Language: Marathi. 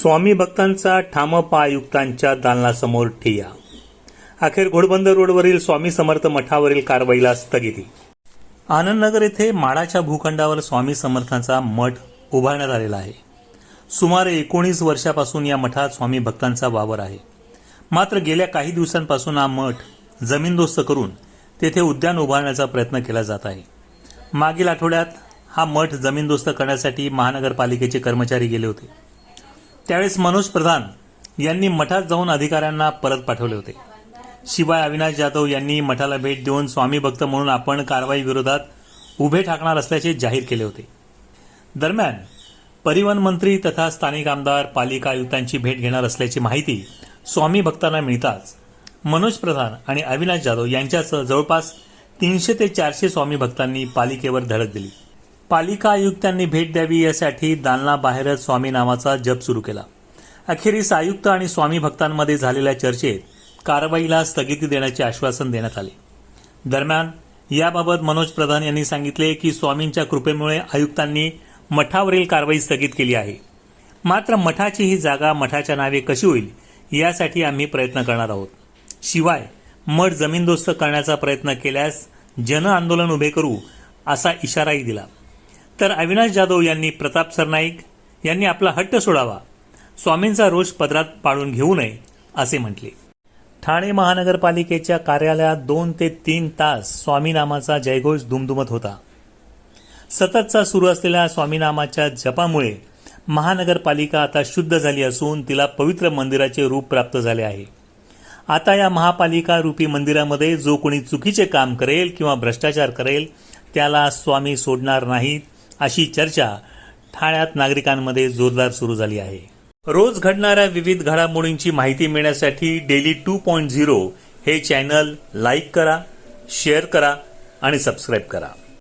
स्वामी भक्तांचा ठामपा आयुक्तांच्या दालनासमोर ठिय्या अखेर घोडबंदर रोडवरील स्वामी समर्थ मठावरील कारवाईला स्थगिती. आनंदनगर येथे माडाच्या भूखंडावर स्वामी समर्थांचा मठ उभारण्यात आलेला आहे. सुमारे एकोणीस वर्षापासून या मठात स्वामी भक्तांचा वावर आहे. मात्र गेल्या काही दिवसांपासून हा मठ जमीनदोस्त करून तेथे उद्यान उभारण्याचा प्रयत्न केला जात आहे. मागील आठवड्यात हा मठ जमीनदोस्त करण्यासाठी महानगरपालिकेचे कर्मचारी गेले होते. त्यावेळेस मनोज प्रधान यांनी मठात जाऊन अधिकाऱ्यांना परत पाठवले होते. शिवाय अविनाश जाधव यांनी मठाला भेट देऊन स्वामी भक्त म्हणून आपण कारवाई विरोधात उभे ठाकणार असल्याचे जाहीर केले होते. दरम्यान परिवहन मंत्री तथा स्थानिक आमदार पालिका आयुक्तांची भेट घेणार असल्याची माहिती स्वामी भक्तांना मिळताच मनोज प्रधान आणि अविनाश जाधव यांच्यासह जवळपास तीनशे ते चारशे स्वामी भक्तांनी पालिकेवर धडक दिली. पालिका आयुक्तांनी भेट द्यावी यासाठी दालनाबाहेरच स्वामी नावाचा जप सुरू केला. अखेरीस आयुक्त आणि स्वामी भक्तांमध्ये झालेल्या चर्चेत कारवाईला स्थगिती देण्याचे आश्वासन देण्यात आले. दरम्यान याबाबत मनोज प्रधान यांनी सांगितले की स्वामींच्या कृपेमुळे आयुक्तांनी मठावरील कारवाई स्थगित केली आहे. मात्र मठाची ही जागा मठाच्या नावे कशी होईल यासाठी आम्ही प्रयत्न करणार आहोत. शिवाय मठ जमीनदोस्त करण्याचा प्रयत्न केल्यास जन आंदोलन उभे करू असा इशाराही दिला. तर अविनाश जाधव यांनी प्रताप सरनाईक यांनी आपला हट्ट सोडावा. स्वामींचा रोष पदरात पाळून घेऊ नये असे म्हटले. ठाणे महानगरपालिकेच्या कार्यालयात दोन ते तीन तास स्वामीनामाचा जयघोष दुमदुमत होता. सततचा सुरू असलेल्या स्वामीनामाच्या जपामुळे महानगरपालिका आता शुद्ध झाली असून तिला पवित्र मंदिराचे रूप प्राप्त झाले आहे. आता या महापालिका रूपी मंदिरामध्ये जो कोणी चुकीचे काम करेल किंवा भ्रष्टाचार करेल त्याला स्वामी सोडणार नाहीत अशी चर्चा ठाण्यात नागरिकांमध्ये जोरदार सुरू झाली आहे. रोज घडणाऱ्या विविध घडामोडींची माहिती मिळण्यासाठी डेली टू पॉईंट झिरो हे चॅनल लाईक करा शेअर करा आणि सबस्क्राईब करा.